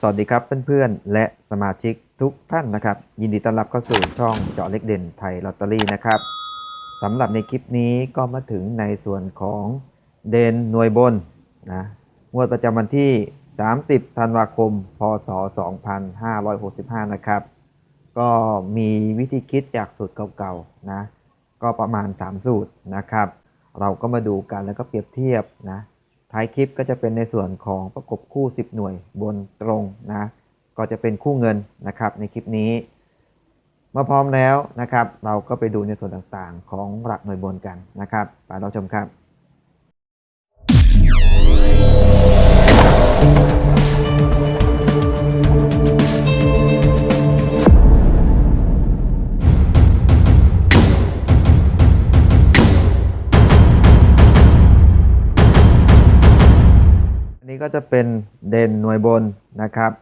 สวัสดีครับเพื่อนๆ และสมาชิกทุกท่านนะครับ ยินดีต้อนรับเข้าสู่ช่องเจาะเล็กเด่นไทยลอตเตอรี่นะครับสำหรับในคลิปนี้ก็มาถึงในส่วนของเด่นหน่วยบนนะงวดประจำวันที่ 30 ธันวาคม พศ 2565 นะครับ ก็มีวิธีคิดจากสูตรเก่าๆนะก็ประมาณ 3 สูตรนะครับ เราก็มาดูกันแล้วก็เปรียบเทียบนะ ท้ายคลิปก็จะเป็นในส่วนของประกบคู่ 10 หน่วยบนตรงนะก็จะเป็นคู่เงินนะครับในคลิปนี้ เมื่อพร้อมแล้วนะครับ เราก็ไปดูในส่วนต่างๆ ของหลักหน่วยบนกันนะครับไปเราชมครับ นี้ก็จะเป็นเด่นหน่วยบนนะครับ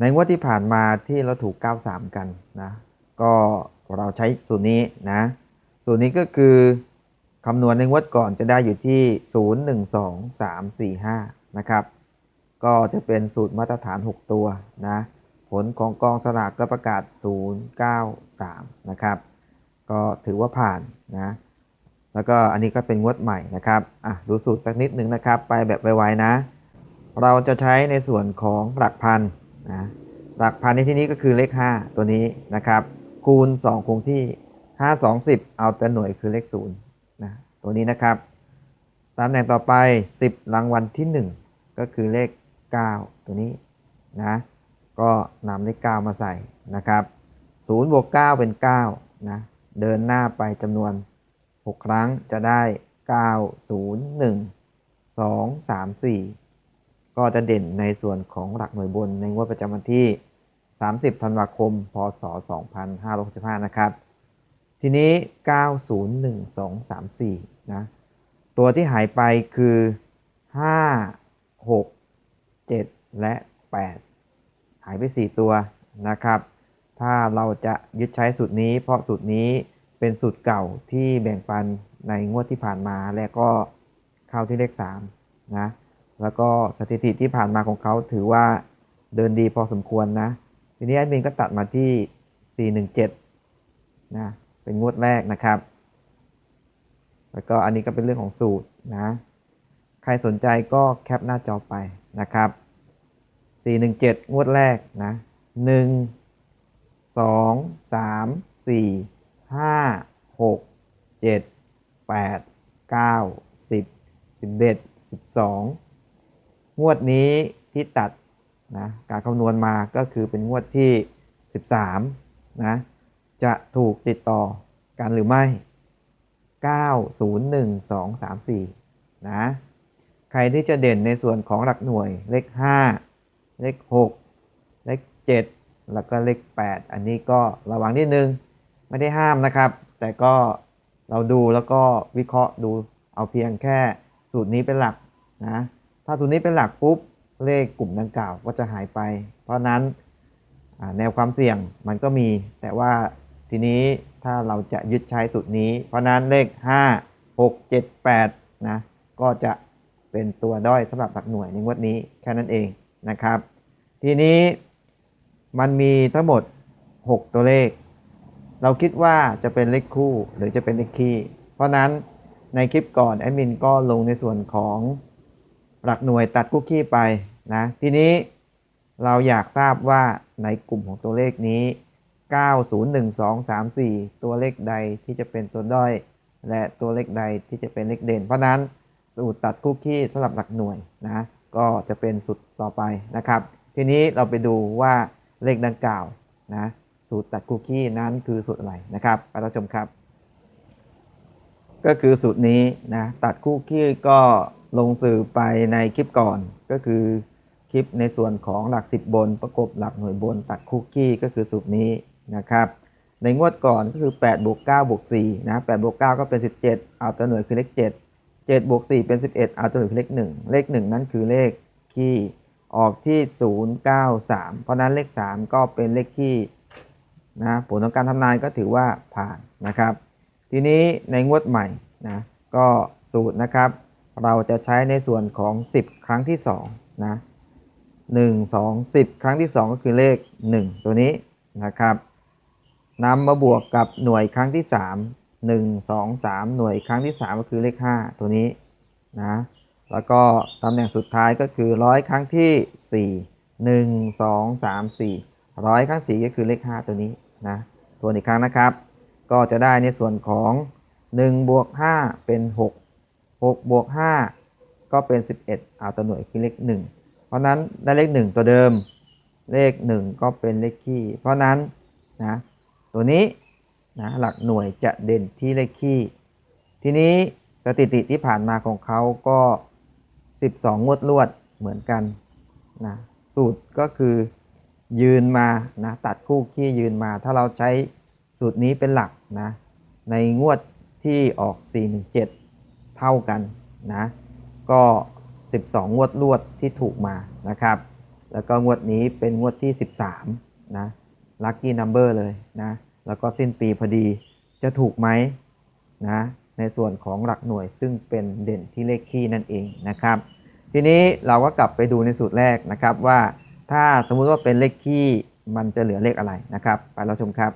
ในงวดที่ผ่านมาที่เราถูก 93 กันนะ ก็เราใช้สูตรนี้นะ สูตรนี้ก็คือคำนวณในงวดก่อนจะได้อยู่ที่ 0 1 2 3 4 5 นะครับ ก็จะเป็นสูตรมาตรฐาน 6 ตัวนะ ผลของกองสลากก็ประกาศ 093 นะครับ ก็ถือว่าผ่านนะ แล้วก็อันนี้ก็เป็นงวดใหม่นะครับอะดูสูตรสักนิดหนึ่งนะครับ ไปแบบไวๆนะ เราจะใช้ในส่วนของหลักพันนะหลักพันในที่นี้ก็คือเลข 5 ตัวนี้นะครับ คูณ 2 คงที่ 5 2 10 เอาแต่หน่วยคือเลข0นะตัวนี้นะครับตำแหน่งต่อไป 10 รางวัลที่ 1 ก็คือเลข 9 ตัวนี้นะก็นำเลข 9 มาใส่นะครับ0บวก 9 เป็น9นะเดินหน้าไปจำนวน 6 ครั้งจะได้ 9 0 1 2 3 4 ก็จะเด่นในส่วนของหลักหน่วยบนในงวดประจำวันที่ 30 ธันวาคม พศ 2565 นะครับ ทีนี้ 901234 นะ ตัวที่หายไปคือ 5 6 7 และ 8 หายไป 4 ตัวนะครับ ถ้าเราจะยึดใช้สูตรนี้เพราะสูตรนี้ เป็นสูตรเก่าที่แบ่งปันในงวดที่ผ่านมาและก็เข้าที่เลข3นะแล้วก็สถิติที่ผ่านมาของเขาถือว่าเดินดีพอสมควรนะทีนี้แอดมินก็ตัดมาที่ 417นะเป็นงวดแรกนะครับ แล้วก็อันนี้ก็เป็นเรื่องของสูตรนะใครสนใจก็แคปหน้าจอไปนะครับ 417 งวดแรกนะ 1 2 3 4 5 6 7 8 9 10 11 12งวดนี้ที่ตัดนะการคำนวณมาก็คือเป็นงวดที่ 13นะจะถูกติดต่อกันหรือไม่ 9 0 1 2 3 4นะใครที่จะเด่นในส่วนของหลักหน่วยเลข 5 เลข 6 เลข 7 แล้วก็เลข 8 อันนี้ก็ระวังนิดนึง ไม่ได้ห้ามนะครับ แต่ก็เราดูแล้วก็วิเคราะห์ดูเอาเพียงแค่สูตรนี้เป็นหลักนะถ้าสูตรนี้เป็นหลักปุ๊บเลขกลุ่มดังกล่าวก็จะหายไป เพราะนั้นแนวความเสี่ยงมันก็มี แต่ว่าทีนี้ถ้าเราจะยึดใช้สูตรนี้ เพราะนั้นเลข 5 6 7 8นะก็จะเป็นตัวด้อยสำหรับหลักหน่วยในงวดนี้แค่นั้นเองนะครับ ทีนี้มันมีทั้งหมด 6 ตัวเลข เราคิดว่าจะเป็นเลขคู่หรือจะเป็นเลขคี่ เพราะนั้นในคลิปก่อนแอดมินก็ลงในส่วนของหลักหน่วยตัดคู่คี่ไปนะ ทีนี้เราอยากทราบว่าในกลุ่มของตัวเลขนี้ 901234 ตัวเลขใดที่จะเป็นตัวด้อย และตัวเลขใดที่จะเป็นเลขเด่น เพราะนั้นสูตรตัดคู่คี่สำหรับหลักหน่วยนะก็จะเป็นสูตรต่อไปนะครับ ทีนี้เราไปดูว่าเลขดังกล่าวนะ สูตรตัดคุกกี้นั้นคือสูตรอะไรนะครับไปรับชมครับ ก็คือสูตรนี้นะตัดคุกกี้ก็ลงสื่อไปในคลิปก่อนก็คือคลิปในส่วนของหลัก 10 บนประกบหลักหน่วยบนตัดคุกกี้ก็คือสูตรนี้นะครับในงวดก่อนก็คือ8บวก9บวก4นะ8บวก9ก็เป็น 17 เอาตัวหน่วยคือเลข 7 7บวก4เป็น 11 เอาตัวหน่วยคือเลข 1 เลข 1 นั้นคือเลขคี่ออกที่ 093 เพราะนั้นเลข 3 ก็เป็นเลขคี่ นะผลของการทำนายก็ถือว่าผ่านนะครับ ทีนี้ในงวดใหม่นะก็สูตรนะครับ เราจะใช้ในส่วนของ 10 ครั้งที่2นะ1 2 10 ครั้งที่ 2 ก็คือเลข 1 ตัวนี้นะครับนำมาบวกกับหน่วยครั้งที่ 3 1 2 3 หน่วยครั้งที่ 3 ก็คือเลข 5 ตัวนี้นะแล้วก็ตำแหน่งสุดท้ายก็คือร้อยครั้งที่ 4 1 2 3 4ร้อยครั้ง4ก็คือเลข 5 ตัวนี้ นะตัวอีกครั้งนะครับ ก็จะได้ในส่วนของ1บวก5เป็น 6 6บวก5ก็เป็น 11เอาตัวหน่วยคือเลข1เพราะนั้นได้เลข 1 ตัวเดิม เลข 1 ก็เป็นเลขคี่ เพราะนั้นนะตัวนี้นะหลักหน่วยจะเด่นที่เลขคี่ ทีนี้สถิติที่ผ่านมาของเขาก็ 12 งวดลวดเหมือนกันนะสูตรก็คือ ยืนมานะตัดคู่ขี้ยืนมา ถ้าเราใช้สูตรนี้เป็นหลักนะในงวดที่ออก 417 เท่ากันนะก็ 12 งวดลวดที่ถูกมานะครับ แล้วก็งวดนี้เป็นงวดที่ 13นะลัคกี้นัมเบอร์เลยนะแล้วก็สิ้นปีพอดีจะถูกไหมนะในส่วนของหลักหน่วยซึ่งเป็นเด่นที่เลขคี่นั่นเองนะครับ ทีนี้เราก็กลับไปดูในสูตรแรกนะครับว่า ถ้าสมมุติว่าเป็นเลขคี่มันจะเหลือเลขอะไรนะครับ ไปเราชมครับ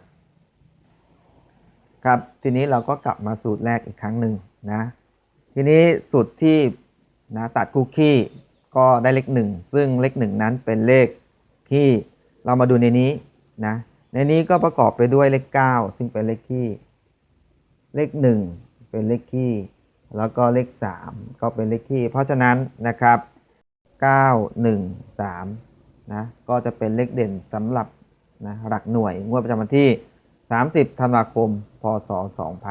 ครับ ทีนี้เราก็กลับมาสูตรแรกอีกครั้งหนึ่งนะ ทีนี้สูตรที่นะตัดคู่ขี้ก็ได้เลขหนึ่งซึ่งเลขหนึ่งนั้นเป็นเลขที่เรามาดูในนี้นะ ในนี้ก็ประกอบไปด้วยเลข 9 ซึ่งเป็นเลขขี้เลข 1 เป็นเลขขี้แล้วก็เลข 3 ก็เป็นเลขขี้เพราะฉะนั้นนะครับ 9 1 3 นะก็จะเป็นเลขเด่นสำหรับนะหลักหน่วยงวดประจำวันที่ 30 ธันวาคม พศ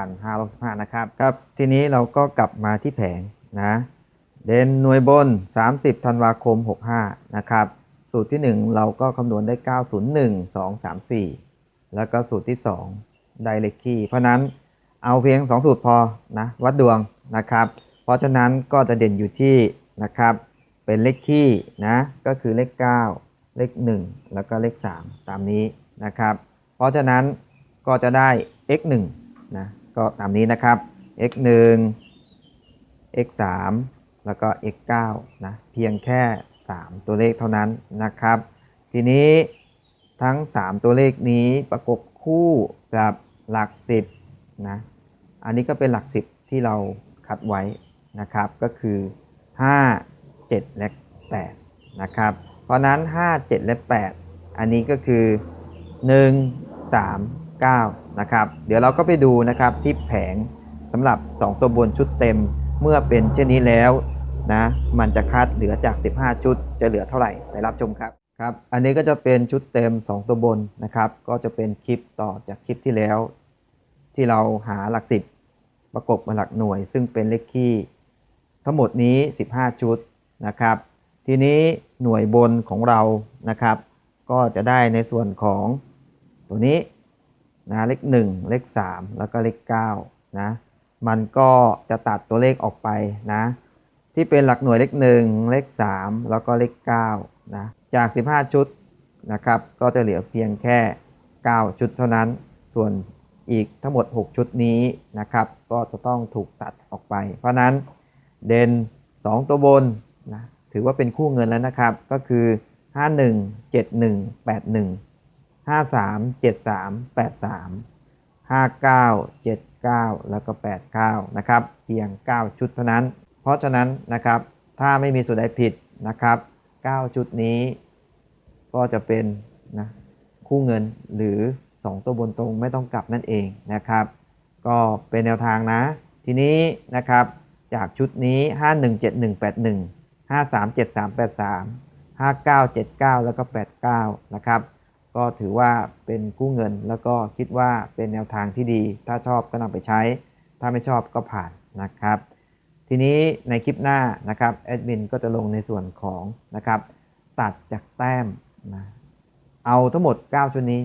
2565 นะครับครับ ทีนี้เราก็กลับมาที่แผงนะเด่นหน่วยบน 30 ธันวาคม 65 นะครับ สูตรที่ 1 เราก็คำนวณได้ 901 2 3 4แล้วก็สูตรที่2ไดเลขคี่เพราะนั้นเอาเพียง 2 สูตรพอนะวัดดวงนะครับ เพราะฉะนั้นก็จะเด่นอยู่ที่นะครับเป็นเลขคี่นะก็คือเลข 9 เลข 1 แล้วก็เลข 3 ตามนี้นะครับ เพราะฉะนั้นก็จะได้ x 1นะก็ตามนี้นะครับ x 1 x 3แล้วก็ x 9นะเพียงแค่ 3 ตัวเลขเท่านั้นนะครับ ทีนี้ทั้ง 3 ตัวเลขนี้ประกบคู่กับหลัก 10นะอันนี้ก็เป็นหลัก 10 ที่เราคัดไว้นะครับก็คือ 5 7 และ 8 นะครับ เพราะนั้น 5 7 และ 8 อันนี้ก็คือ 1 3 9 นะครับ เดี๋ยวเราก็ไปดูนะครับที่แผงสำหรับ 2 ตัวบนชุดเต็มเมื่อเป็นเช่นนี้แล้วนะมันจะคัดเหลือจาก 15 ชุด จะเหลือเท่าไหร่ไปรับชมครับครับ อันนี้ก็จะเป็นชุดเต็ม 2 ตัวบนนะครับ ก็จะเป็นคลิปต่อจากคลิปที่แล้ว ที่เราหาหลัก10ประกบมาหลักหน่วย ซึ่งเป็นเลขคี่ ทั้งหมดนี้ 15 ชุดนะครับ ทีนี้ หน่วยบนของเรานะครับ ก็จะได้ในส่วนของตัวนี้นะเลข1เลข3 แล้วก็เลข9นะมันก็จะตัดตัวเลขออกไปนะที่เป็นหลักหน่วยเลข 1 เลข 3 แล้วก็เลข9นะจาก 15 ชุดนะครับก็จะเหลือเพียงแค่ 9 ชุดเท่านั้น ส่วนอีกทั้งหมด 6 ชุดนี้นะครับก็จะต้องถูกตัดออกไป เพราะนั้นเด่น 2 ตัวบนนะ ถือว่าเป็นคู่เงินแล้วนะครับ ก็คือ 51 71 81 53 73 83 59 79 แล้วก็ 89 นะครับ เพียง 9 ชุดเท่านั้น เพราะฉะนั้นนะครับ ถ้าไม่มีส่วนใดผิดนะครับ 9 ชุดนี้ก็จะเป็นนะคู่เงินหรือ 2 ตัวบนตรงไม่ต้องกลับนั่นเองนะครับ ก็เป็นแนวทางนะ ทีนี้นะครับจากชุดนี้ 517181 537383 5979แปดสามห้าเก้าเจ็ดเก้าแล้วก็89นะครับ ก็ถือว่าเป็นกู้เงินแล้วก็คิดว่าเป็นแนวทางที่ดี ถ้าชอบก็นำไปใช้ ถ้าไม่ชอบก็ผ่านนะครับ ทีนี้ในคลิปหน้านะครับแอดมินก็จะลงในส่วนของนะครับตัดจากแต้มนะเอาทั้งหมด 9 ชุดนี้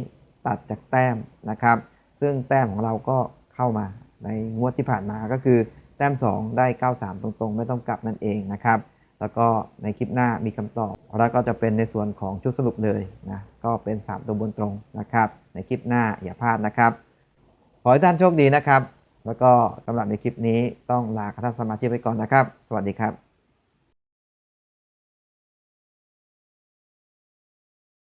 ตัดจากแต้มนะครับ ซึ่งแต้มของเราก็เข้ามาในงวดที่ผ่านมาก็คือแต้ม 2 ได้ 93 ตรงๆ ไม่ต้องกลับนั่นเองนะครับ แล้วก็ในคลิปหน้ามีคำตอบ แล้วก็จะเป็นในส่วนของชุดสรุปเลยนะ ก็เป็น 3 ตัวบนตรงนะครับ ในคลิปหน้าอย่าพลาดนะครับ ขอให้ท่านโชคดีนะครับ แล้วก็สำหรับในคลิปนี้ต้องลาท่านสมาชิกไปก่อนนะครับ สวัสดีครับ